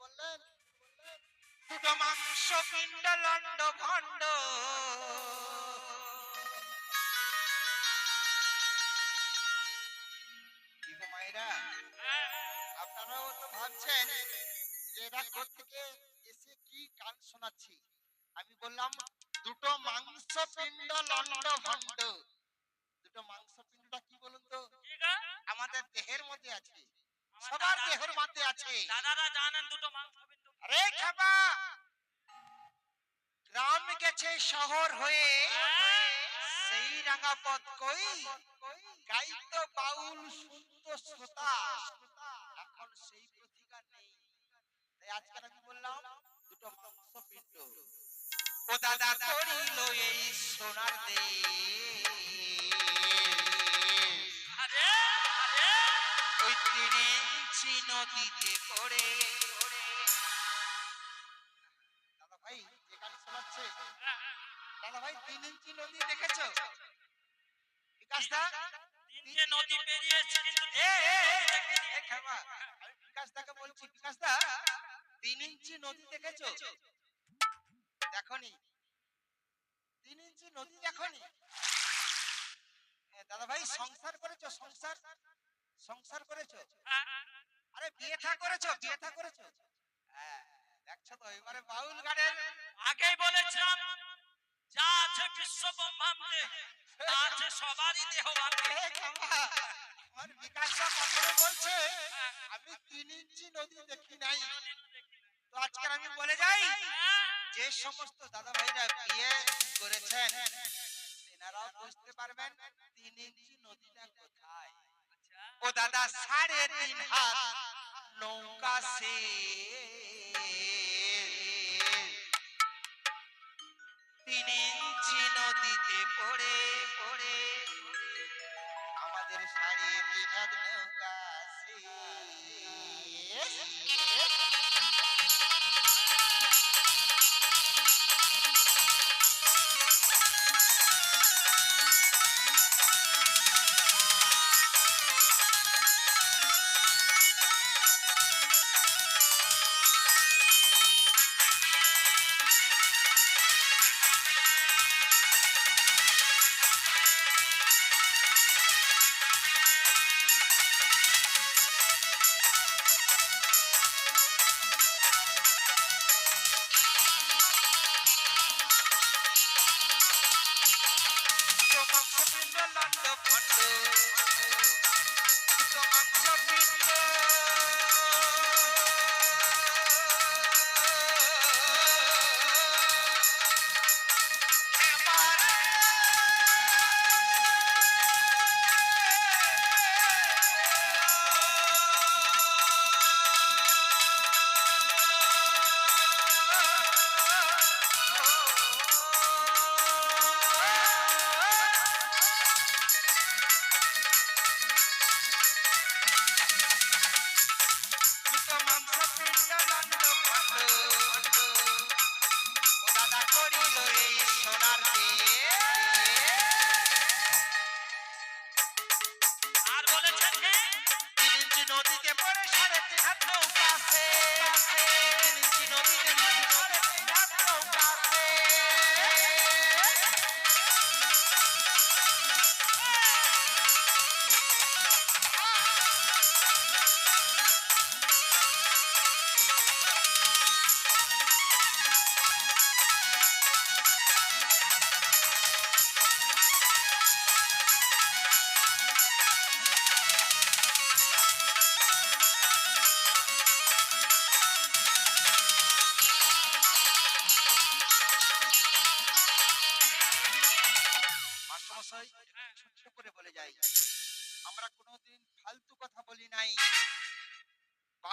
বললেন দুটো মাংস পিণ্ড ভণ্ড। আপনারাও তো ভাবছেন যে এরা থেকে এসে কি গান শোনাচ্ছি? আমি বললাম দুটো মাংস পিণ্ড লন্ড ভণ্ড। দুটো মাংস পিণ্ডটা কি বলুন তো? আমাদের দেহের মধ্যে আছে। সবার দেহের মধ্যে আছে। দাদারা জানেন দুটো মাংস আরে খাবা গ্রাম গেছে শহর হয়ে। সেই রাঙা পথ কই? গাইত বাউল শুনতো শ্রোতা। এখন সেই প্রতিকার নেই। তাই আজকে আমি বললাম দুটো মাংস পিণ্ড ও দাদা করিল এই সোনার দে আরে আরে! ওই দাদা ভাই যে শোনাচ্ছে দাদা ইঞ্চি নদী দেখেছ? বিকাশ তিনটে ইঞ্চি নদী দেখেছ দেখনি? দাদা ভাই সংসার করেছ, সংসার? সংসার করেছ? আরে বিয়ে থা করেছ? বিয়ে থা করেছ? হ্যাঁ দেখছ তো এবারে বাউল গানের আগেই বলেছিলাম যা আছে বিশ্ব ব্রহ্মাণ্ডে তা আছে সবারই দেহ ভাবে আমার বিকাশ কথা বলছে আমি তিন ইঞ্চি নদী দেখি নাই। তো আজকে আমি বলে যাই যে সমস্ত দাদা ভাইরা বিয়ে করেছেন তেনারাও বুঝতে পারবেন তিন ইঞ্চি নদীটা কোথায় ও দাদা সাড়ে তিন হাত নৌকা সে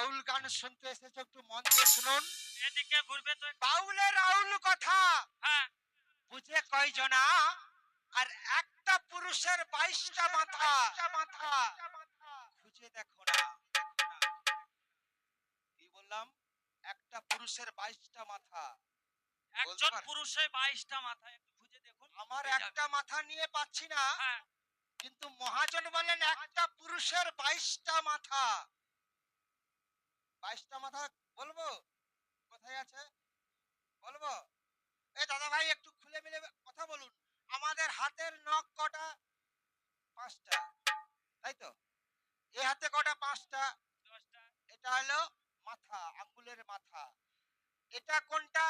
বাউল গান শুনতে এসেছ একটু মন দিয়ে শুনুন। এদিকে ঘুরবে তো। বাউলের রাউল কথা। হ্যাঁ। বুঝে কয়জনা? আর একটা পুরুষের বাইশটা মাথা। মাথা খুঁজে দেখো না। কি বললাম? একটা পুরুষের বাইশটা মাথা। একজন পুরুষের বাইশটা মাথা একটু খুঁজে দেখুন। আমার একটা মাথা নিয়ে পাচ্ছি না। হ্যাঁ। কিন্তু মহাজন বললেন একটা পুরুষের বাইশটা মাথা। বাইশটা মাথা বলব? কোথায় আছে? বলব? এ দাদা ভাই একটু খুলে মিলে কথা বলুন। আমাদের হাতের নখ কটা? পাঁচটা। তাই তো? এ হাতে কটা? পাঁচটা। এটা হলো মাথা আঙ্গুলের মাথা। এটা কোনটা?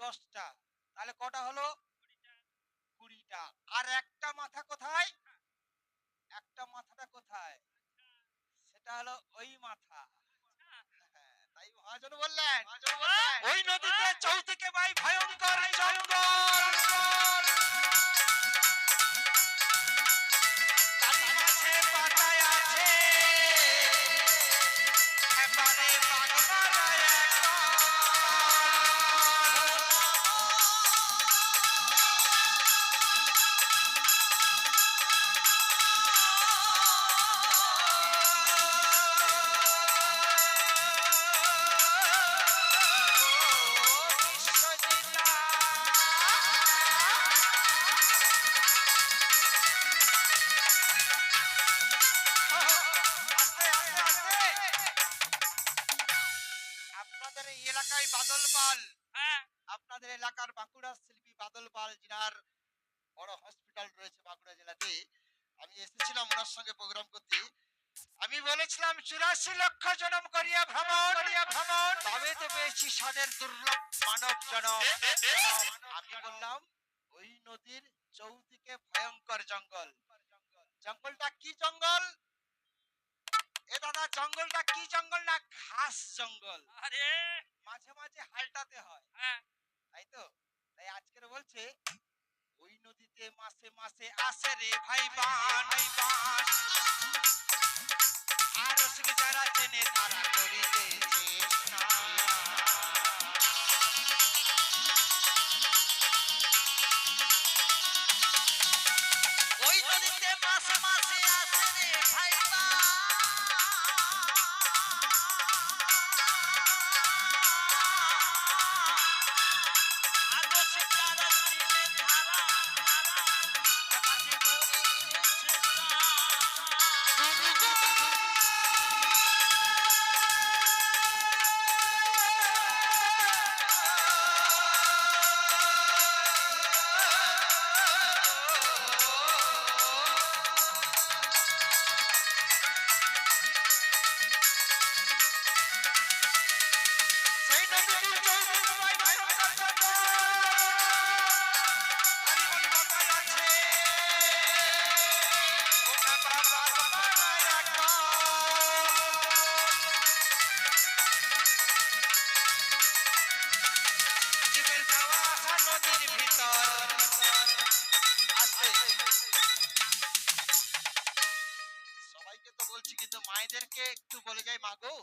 দশটা। তাহলে কটা হলো? কুড়িটা। আর একটা মাথা কোথায়? একটা মাথাটা কোথায়? সেটা হলো ওই মাথা। হ্যাঁ, তাই মহাজন বললেন। মহাজন নদীতে বাদল পাল। হ্যাঁ আপনাদের এলাকার বাঁকুড়া শিল্পী বাদল পাল, যিনার বড় হসপিটাল রয়েছে বাঁকুড়া জেলাতে। আমি এসেছিলাম ওনার সঙ্গে প্রোগ্রাম করতে। আমি বলেছিলাম, চুরাশি লক্ষ জনম করিয়া ভ্রমণ করিয়া ভ্রমণ তবে তো পেয়েছি সাদের দুর্লভ মানব জনম। আমি বললাম, ওই নদীর চৌদিকে ভয়ঙ্কর জঙ্গল। জঙ্গলটা কি জঙ্গল? এ দাদা জঙ্গলটা কি জঙ্গল না ঘাস জঙ্গল? আরে! মাঝে মাঝে হালটাতে হয়। হ্যাঁ। তাই তো? তাই আজকের বলছে ওই নদীতে মাসে মাসে আসে রে ভাই বান। যাই মাগো?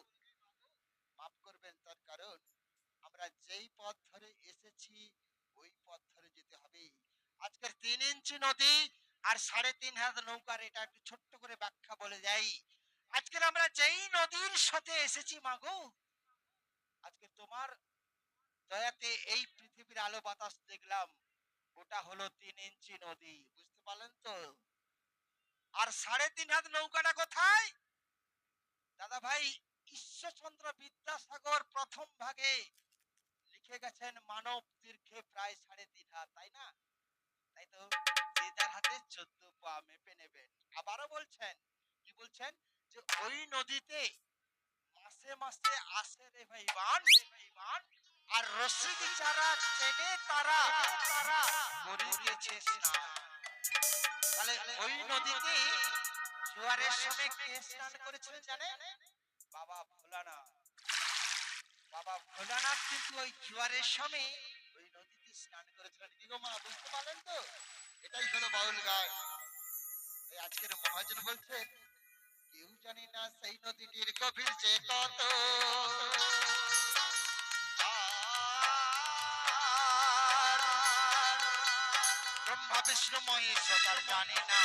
মাফ করবেন তার কারণ, আমরা যেই পথ ধরে এসেছি, ওই পথ ধরে যেতে হবে আজকের তিন ইঞ্চি নদী আর সাড়ে তিন হাত নৌকার, এটা একটু ছোট্ট করে ব্যাখ্যা বলে যাই আজকের আমরা যেই নদীর সাথে এসেছি মাগো, আজকে তোমার দয়াতে এই পৃথিবীর আলো বাতাস দেখলাম, ওটা হলো তিন ইঞ্চি নদী, বুঝতে পারলেন তো? আর সাড়ে তিন হাত নৌকাটা কোথায়? দাদা ভাই ঈশ্বরচন্দ্র বিদ্যাসাগর প্রথম ভাগে লিখে গেছেন মানব দীর্ঘে প্রায় সাড়ে তিন হাত, তাই না? তাই তো? যে যার হাতে চোদ্দ পা মেপে নেবেন। আবারও বলছেন, কি বলছেন? যে ওই নদীতে মাসে মাসে আসে রে ভাই বান রে ভাই বান আর রসিদ যারা চেনে তারা তারা করিতেছে স্নান। তাহলে ওই নদীতে জোয়ারের সময় কে স্নান করেছিলেন জানেন? বাবা বাবা ভোলানাথ কিন্তু ওই জোয়ারের সময় ওই নদীতে স্নান করেছিলেন। বুঝতে পারলেন তো? এটাই হলো বাউল আজকের মহাজন কেউ জানি না সেই নদীটির গভীর যে কত ব্রহ্মা, বিষ্ণু, মহেশ জানি না।